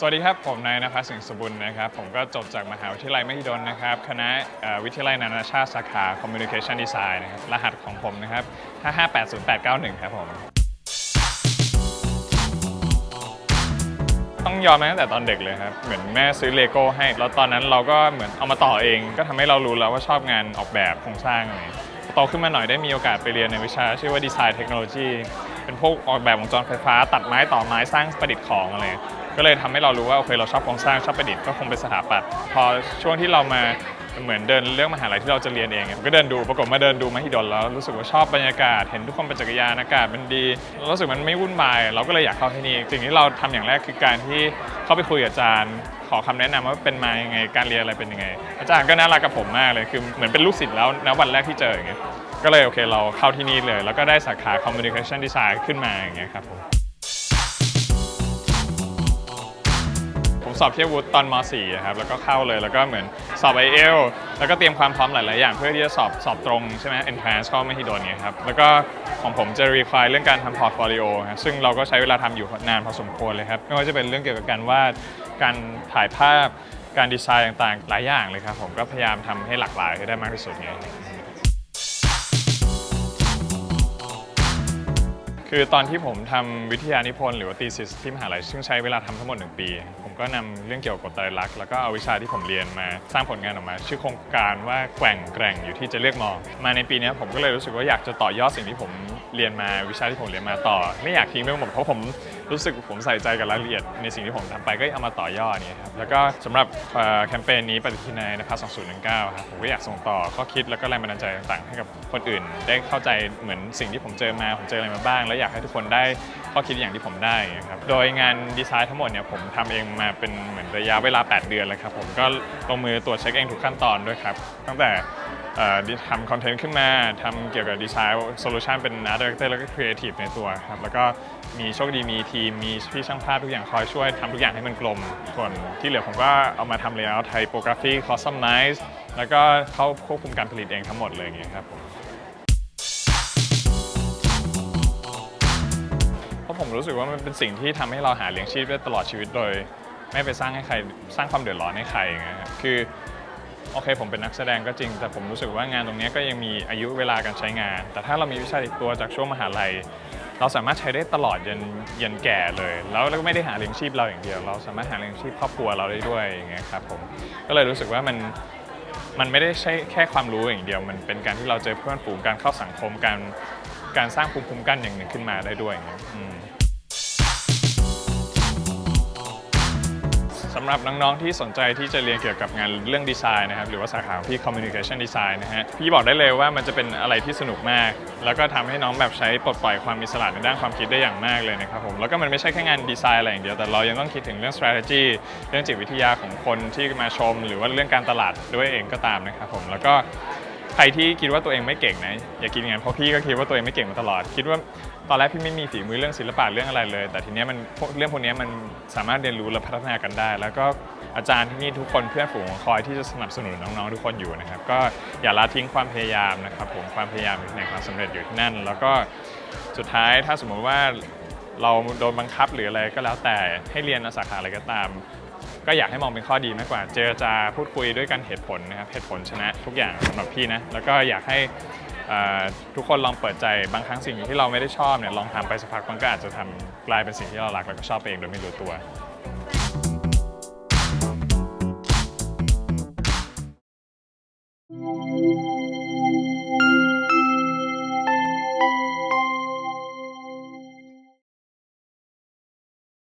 สวัสดีครับ ผมนายนภัสสิงห์สมบุญนะครับ ผมก็จบจากมหาวิทยาลัยมหิดลนะครับ คณะวิทยาลัยนานาชาติสาขา Communication Design นะครับ รหัสของผมนะครับ 5580891 ครับผม ต้องยอมมาตั้งแต่ตอนเด็กเลยครับ เหมือนแม่ซื้อเลโก้ให้ แล้วตอนนั้นเราก็เหมือนเอามาต่อเอง ก็ทำให้เรารู้แล้วว่าชอบงานออกแบบโครงสร้างอะไรโตขึ้นมาหน่อยได้มีโอกาสไปเรียนในวิชาชื่อว่าดีไซน์เทคโนโลยี เป็นพวกออกแบบวงจรไฟฟ้า ตัดไม้ต่อไม้สร้างประดิษฐ์ของอะไรก็เลยทำให้เรารู้ว่าโอเคเราชอบโครงสร้างชอบประดิษฐ์ก็คงเป็นสถาปัตย์พอช่วงที่เรามา เหมือนเดินเรื่องมหาลัยที่เราจะเรียนเองผมก็เดินดูปรากฏมาเดินดูมหิดลแล้วรู้สึกว่าชอบบรรยากาศ เห็นทุกคนป็นจักรยานอากาศมันดีรู้สึกมันไม่วุ่นวาย เราก็เลยอยากเข้าที่นี่สิ่งที่เราทำอย่างแรกคือการที่เข้าไปคุยกับอาจารย์ ขอคำแนะนำว่าเป็นมายังไงการเรียนอะไรเป็นยังไง อาจารย์ก็น่ารักกับผมมากเลยคือเหมือนเป็นลูกศิษย์แล้วณวันแรกที่เจออย่างเงี้ยก็เลยโอเคเราเข้าที่นี่เลย แล้วก็ได้สาขา communication design ขึ้นมาอย่างเงี้ยครับผมผมสอบเทียบวุฒิตอนม .4 ครับแล้วก็เข้าเลยแล้วก็เหมือน สอบ i อเอลแล้วก็เตรียมความพร้อมหลาย ๆ อย่างเพื่อที่จะสอบสอบตรงใช่ไหม entrance ก็ไม่ฮิโดนเนี่ยครับ แล้วก็ของผมจะ require เรื่องการทำ portfolio ครับซึ่งเราก็ใช้เวลาทำอยู่นานพอสมควรเลยครับ ไม่ว่าจะเป็นเรื่องเกี่ยวกับการวาดการถ่ายภาพการดีไซน์ต่าง ๆ หลายอย่างเลยครับผมก็พยายามทำให้หลากหลายให้ได้มากที่สุดเนี่ย คือตอนที่ผมทำวิทยานิพนธ์หรือว่า thesis ที่มหาลัยซึ่งใช้เวลาทำทั้งหมด 1 ปี ผมก็นำเรื่องเกี่ยวกับกฎไตรลักษณ์แล้วก็เอาวิชาที่ผมเรียนมาสร้างผลงานออกมา ชื่อโครงการว่าแกว่งแกร่งอยู่ที่จะเลือกมอง มาในปีนี้ผมก็เลยรู้สึกว่าอยากจะต่อยอดสิ่งที่ผมเรียนมาวิชาที่ผมเรียนมาต่อ ไม่อยากทิ้งไปหมดเพราะผม รู้สึกผมใส่ใจกับรายละเอียดในสิ่งที่ผมทำไปก็เอามาต่อยอดนี่ครับแล้วก็สำหรับแคมเปญนี้ปฏิทินในนภัส2019ครับผมก็อยากส่งต่อข้อคิดแล้วก็แรงบันดาลใจต่างๆ ให้กับคนอื่น ได้เข้าใจเหมือนสิ่งที่ผมเจอมาผมเจออะไรมาบ้าง แล้วอยากให้ทุกคนได้ข้อคิดอย่างที่ผมได้ครับโดยงานดีไซน์ทั้งหมดเนี่ยผมทำเองมาเป็นเหมือนระยะเวลา 8 เดือนเลยครับผมก็ลงมือตรวจเช็คเองทุกขั้นตอนด้วยครับตั้งแต่ ทำคอนเทนต์ขึ้นมาทำเกี่ยวกับดีไซน์โซลูชันเป็น Art Director แล้วก็ Creative ในตัวครับแล้วก็มีโชคดีมีทีม มีพี่ช่างภาพทุกอย่างคอยช่วยทำทุกอย่างให้มันกลม ส่วนที่เหลือผมก็เอามาทำ layout typography customize แล้วก็เข้าควบคุมการผลิตเองทั้งหมดเลยอย่างเงี้ยครับผมเพราะผมรู้สึกว่ามันเป็นสิ่งที่ทำให้เราหาเลี้ยงชีพได้ตลอดชีวิตโดย ไม่ไปสร้างให้ใครสร้างความเดือดร้อนให้ใครอย่างเงี้ยครับคือ โอเคผมเป็นนักแสดงก็จริง แต่ผมรู้สึกว่างานตรงนี้ก็ยังมีอายุเวลาการใช้งาน แต่ถ้าเรามีวิชาติดตัวจากช่วงมหาลัย เราสามารถใช้ได้ตลอดยันยันแก่เลย แล้วเราก็ไม่ได้หาเลี้ยงชีพเราอย่างเดียว เราสามารถหาเลี้ยงชีพครอบครัวเราได้ด้วยอย่างเงี้ยครับผมก็เลยรู้สึกว่ามันมันไม่ได้ใช่แค่ความรู้อย่างเดียว มันเป็นการที่เราเจอเพื่อนฝูงการเข้าสังคมการการสร้างภูมิคุ้มกันอย่างหนึ่งขึ้นมาได้ด้วยอย่างเงี้ย สำหรับน้องๆที่สนใจที่จะเรียนเกี่ยวกับงานเรื่องดีไซน์นะครับหรือว่าสาขาของพี่ communication design นะฮะพี่บอกได้เลยว่ามันจะเป็นอะไรที่สนุกมาก แล้วก็ทำให้น้องแบบใช้ปลดปล่อยความอิสระในด้านความคิดได้อย่างมากเลยนะครับผมแล้วก็มันไม่ใช่แค่งานดีไซน์อะไรอย่างเดียวแต่เรายังต้องคิดถึงเรื่อง strategy เรื่องจิตวิทยาของคนที่มาชม หรือว่าเรื่องการตลาดด้วยเองก็ตามนะครับผมแล้วก็ใครที่คิดว่าตัวเองไม่เก่งนะอย่าคิดอย่างนั้นเพราะพี่ก็คิดว่าตัวเองไม่เก่งมาตลอด คิดว่า ตอนแรกพี่ไม่มีฝีมือเรื่องศิลปะเรื่องอะไรเลย แต่ทีเนี้ยมันเรื่องพวกเนี้ยมันสามารถเรียนรู้และพัฒนากันได้ แล้วก็อาจารย์ที่นี่ทุกคนเพื่อนฝูงคอยที่จะสนับสนุนน้องๆทุกคนอยู่นะครับ ก็อย่าละทิ้งความพยายามนะครับผมความพยายามอยู่ที่ไหนความสำเร็จอยู่ที่นั่น แล้วก็สุดท้ายถ้าสมมติว่าเราโดนบังคับหรืออะไรก็แล้วแต่ให้เรียนสาขาอะไรก็ตาม ก็อยากให้มองเป็นข้อดีมากกว่า เจรจาพูดคุยด้วยกันเหตุผลนะครับเหตุผลชนะทุกอย่างสำหรับพี่นะแล้วก็อยากให้ ทุกคนลองเปิดใจบางครั้งสิ่งที่เราไม่ได้ชอบเนี่ยลองทำไปสักพักมันก็อาจจะทำกลายเป็นสิ่งที่เรารักแล้วก็ชอบเองโดยไม่รู้ตัว